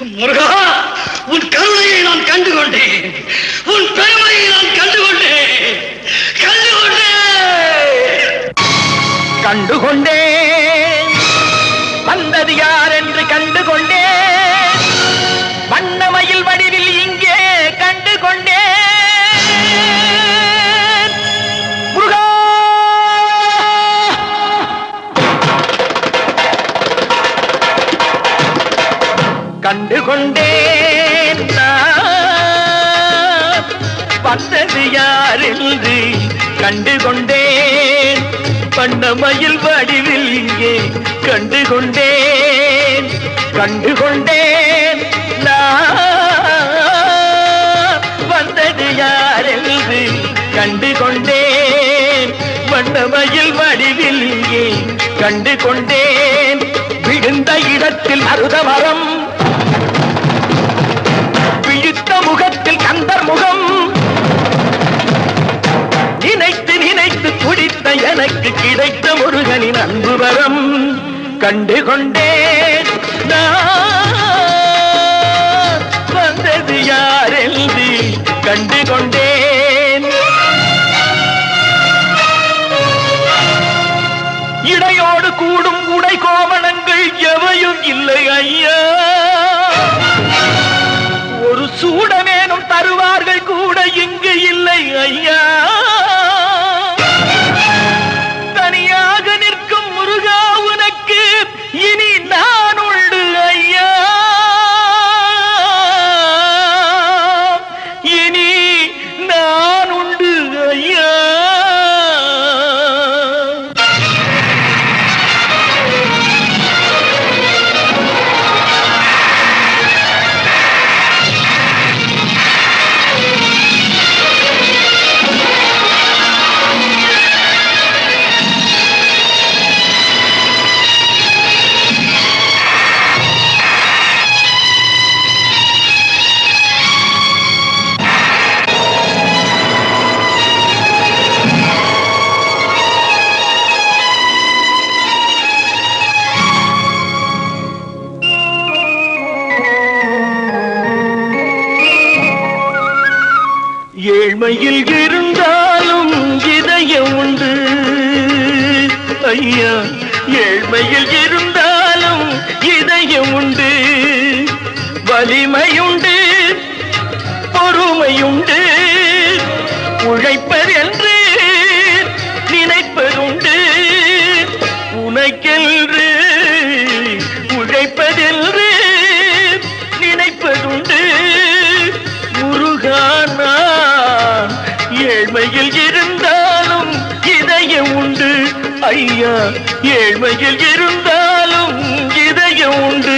முருகா உன் கருணையை நான் கண்டு கொண்டேன் உன் பெருமையை நான் கண்டு கொண்டேன் கண்டு கொண்டேன் கண்டுகொண்டேன். வந்தது யார்? கண்டு கொண்டேன் பண்ணமயில் வடிவில் இங்கே கண்டு கொண்டேன் கண்டு கொண்டேன் வந்தது யாரென்று கண்டு கொண்டேன் பண்ணமயில் வடிவில் இங்கே கண்டு கொண்டேன் விழுந்த இடத்தில் அருதமரம் எனக்கு கிடைத்த முருகனின் அன்பு வரம் கண்டு கொண்டேன் வந்தது யார் கண்டு கொண்டேன் இடையோடு கூடும் உடை கோவணங்கள் எவையும் இல்லை ஐயா. ஒரு சூடமேனும் தருவார்கள் கூட இங்கு இல்லை ஐயா. ஏழ்மையில் இருந்தாலும் இதயம் உண்டு. ஐயா ஏழ்மையில் இருந்தாலும் இதயம் உண்டு. வலிமையுண்டு பொறுமையுண்டு. உழைப்பதென்று நினைப்பதுண்டு. உனக்கென்று உழைப்பதென்று நினைப்பதுண்டு. ஐயா ஏழ்மையில் இருந்தாலும் இதயம் உண்டு.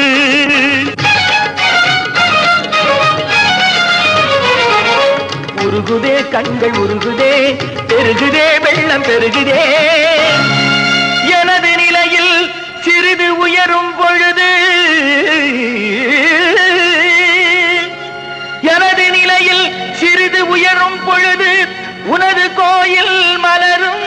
உருகுதே கண்கள் உருகுதே பெருகுதே வெள்ளம் பெருகுதே. எனது நிலையில் சிறிது உயரும் பொழுது எனது நிலையில் சிறிது உயரும் பொழுது உனது கோயில் மலரும்.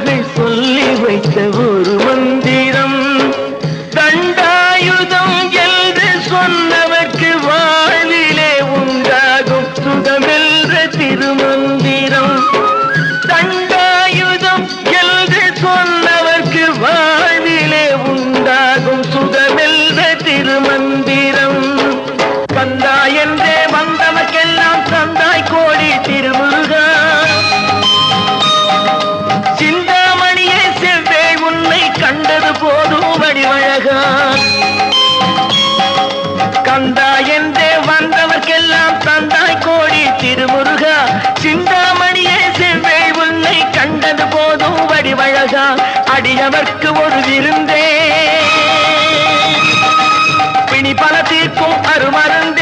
முன்னோர்கள் சொல்லி வைத்த ஒரு மந்திரம். தண்டாயுதம் என்று சொன்னவர்க்கு வாழ்விலே உண்டாகும் சுகமென்ற திருமந்திரம். தண்டாயுதம் என்று சொன்னவர்க்கு வாழ்விலே உண்டாகும் சுகமென்ற திருமந்திரம். வந்தா என்றே வந்தவர்க்கெல்லாம் தந்தாய் கோடி திருமுருகா. சிந்தாமணியே செவ்வை உன்னை கண்டது போதும் வடிவழகா. அடியவர்க்கு ஒரு விருந்தே. பிணி பல தீர்க்கும் அருமருந்தே.